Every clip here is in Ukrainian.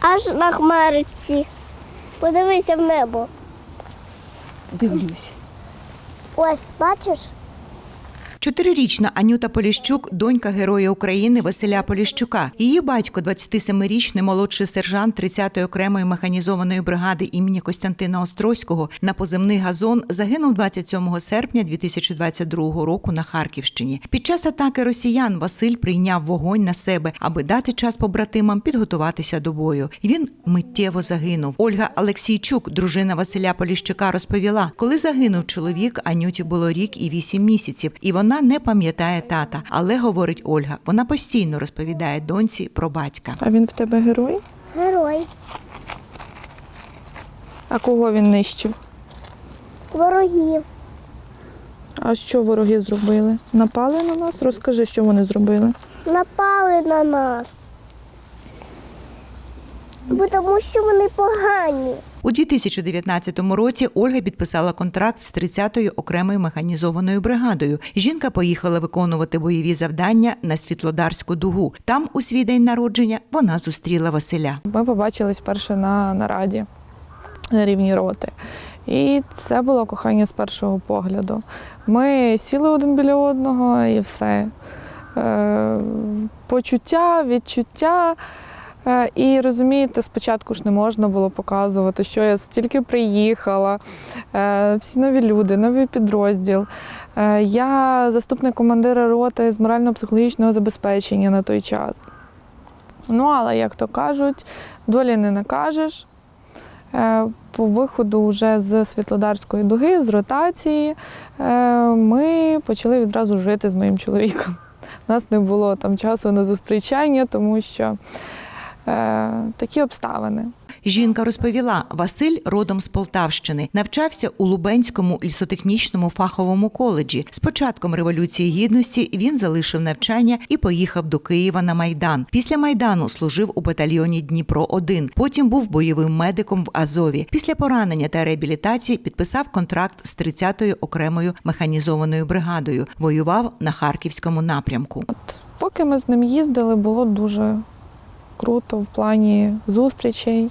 аж на хмариці. Подивися в небо. Дивлюсь. Ось, бачиш? Чотирирічна Анюта Поліщук, донька Героя України Василя Поліщука. Її батько, 27-річний молодший сержант 30-ї окремої механізованої бригади імені Костянтина Острозького на поземний газон загинув 27 серпня 2022 року на Харківщині. Під час атаки росіян Василь прийняв вогонь на себе, аби дати час побратимам підготуватися до бою. Він миттєво загинув. Ольга Алексійчук, дружина Василя Поліщука, розповіла, коли загинув чоловік, Анюті було рік і вісім місяців, і вона не пам'ятає тата. Але говорить Ольга, вона постійно розповідає доньці про батька. А він в тебе герой? Герой. А кого він нищив? Ворогів. А що вороги зробили? Напали на нас? Розкажи, що вони зробили. Напали на нас. Бо Тому що вони погані. У 2019 році Ольга підписала контракт з 30-ю окремою механізованою бригадою. Жінка поїхала виконувати бойові завдання на Світлодарську дугу. Там, у свій день народження, вона зустріла Василя. Ми побачились перше на нараді на рівні роти. І це було кохання з першого погляду. Ми сіли один біля одного і все. Е, почуття, відчуття. Е, І розумієте, спочатку ж не можна було показувати, що я стільки приїхала, е, всі нові люди, новий підрозділ. Е, Я заступник командира роти з морально-психологічного забезпечення на той час. Ну, але, як то кажуть, долі не накажеш. По виходу вже з Світлодарської дуги, з ротації, ми почали відразу жити з моїм чоловіком. У нас не було там часу на зустрічання, тому що такі обставини. Жінка розповіла, Василь родом з Полтавщини, навчався у Лубенському лісотехнічному фаховому коледжі. З початком революції гідності він залишив навчання і поїхав до Києва на майдан. Після майдану служив у батальйоні Дніпро 1 Потім був бойовим медиком в Азові. Після поранення та реабілітації підписав контракт з 30-ю окремою механізованою бригадою. Воював на харківському напрямку. Поки ми з ним їздили, було дуже круто в плані зустрічей.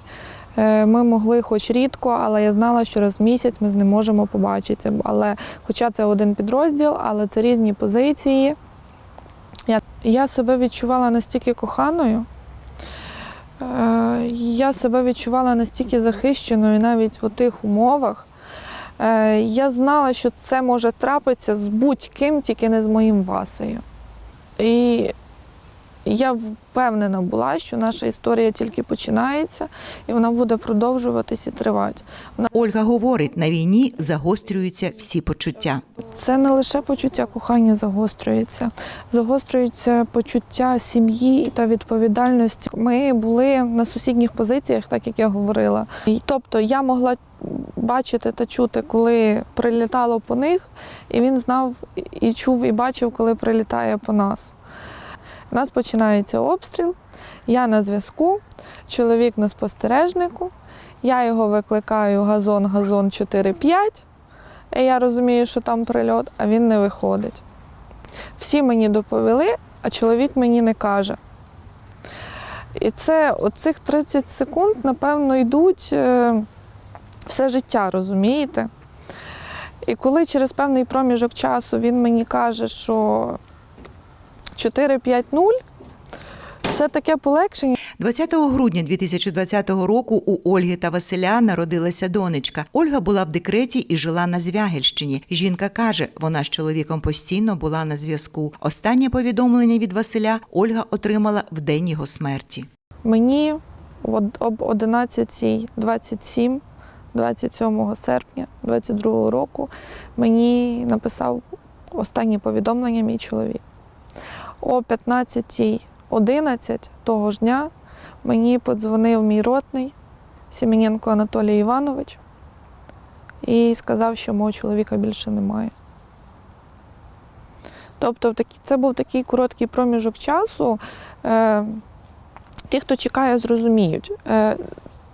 Е, Ми могли хоч рідко, але я знала, що раз в місяць ми з ним можемо побачитися. Але, хоча це один підрозділ, але це різні позиції. Я, я себе відчувала настільки коханою, е, я себе відчувала настільки захищеною навіть в тих умовах. Е, Я знала, що це може трапитися з будь-ким, тільки не з моїм Васею. І я впевнена була, що наша історія тільки починається, і вона буде продовжуватись і тривати. Ольга говорить, на війні загострюються всі почуття. Це не лише почуття кохання загострюється, загострюється почуття сім'ї та відповідальності. Ми були на сусідніх позиціях, так як я говорила. Тобто я могла бачити та чути, коли прилітало по них, і він знав і чув, і бачив, коли прилітає по нас. У нас починається обстріл, я на зв'язку, чоловік на спостережнику, я його викликаю газон, газон 4-5. І я розумію, що там прильот, а він не виходить. Всі мені доповіли, а чоловік мені не каже. І це оцих 30 секунд, напевно, йдуть е, все життя, розумієте? І коли через певний проміжок часу він мені каже, що 4-5-0, це таке полегшення. 20 грудня 2020 року у Ольги та Василя народилася донечка. Ольга була в декреті і жила на Звягельщині. Жінка каже, вона з чоловіком постійно була на зв'язку. Останнє повідомлення від Василя Ольга отримала в день його смерті. Мені об 11.27, 27 серпня 22 року мені написав останнє повідомлення мій чоловік. О 15.11 того ж дня мені подзвонив мій ротний Сім'яненко Анатолій Іванович і сказав, що мого чоловіка більше немає. Тобто це був такий короткий проміжок часу. Е, Ті, хто чекає, зрозуміють. Е,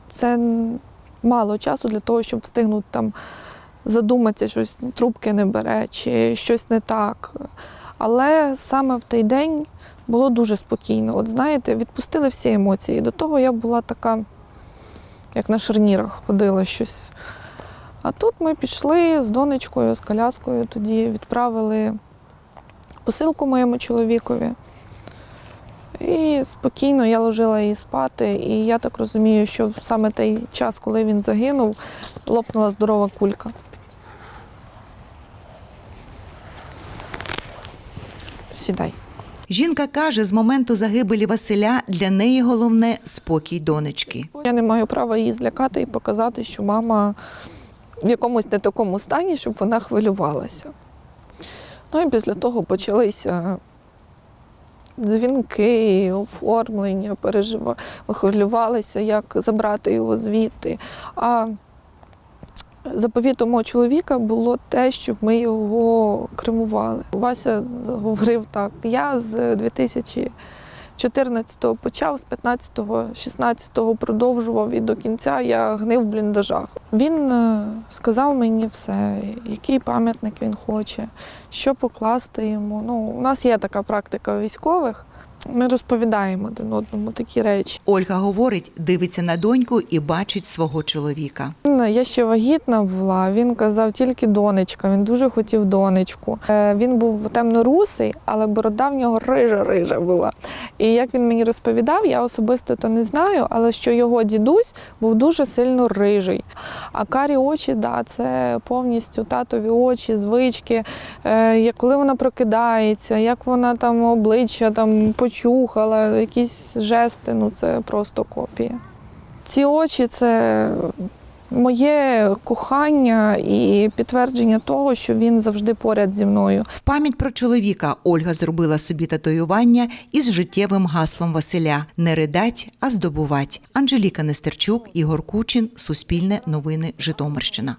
Це мало часу для того, щоб встигнути там задуматися, щось трубки не бере чи щось не так. Але саме в той день було дуже спокійно. От знаєте, відпустили всі емоції. До того я була така, як на шарнірах, ходила щось. А тут ми пішли з донечкою, з коляскою, тоді відправили посилку моєму чоловікові. І спокійно я ложила її спати. І я так розумію, що саме той час, коли він загинув, лопнула здорова кулька. Сідай. Жінка каже, з моменту загибелі Василя для неї головне спокій донечки. Я не маю права її злякати і показати, що мама в якомусь не такому стані, щоб вона хвилювалася. Ну і після того почалися дзвінки, оформлення, пережива... ми хвилювалися, як забрати його звідти. А заповітом мого чоловіка було те, щоб ми його кремували. Вася говорив так: я з 2014-го почав, з 15-го, 16-го продовжував і до кінця я гнив в бліндажах. Він е, сказав мені все, який пам'ятник він хоче, що покласти йому. Ну, у нас є така практика військових. Ми розповідаємо один одному такі речі. Ольга говорить, дивиться на доньку і бачить свого чоловіка. Я ще вагітна була. Він казав тільки донечка. Він дуже хотів донечку. Е, Він був темно-русий, але борода в нього рижа-рижа була. І як він мені розповідав, я особисто то не знаю, але що його дідусь був дуже сильно рижий. А карі очі, да, це повністю татові очі, звички. Е, як коли вона прокидається, як вона там обличчя там почухала, якісь жести, ну це просто копія. Ці очі це моє кохання і підтвердження того, що він завжди поряд зі мною. В пам'ять про чоловіка Ольга зробила собі татуювання із життєвим гаслом Василя не ридать, а здобувать. Анжеліка Нестерчук, Ігор Кучин, Суспільне новини Житомирщина.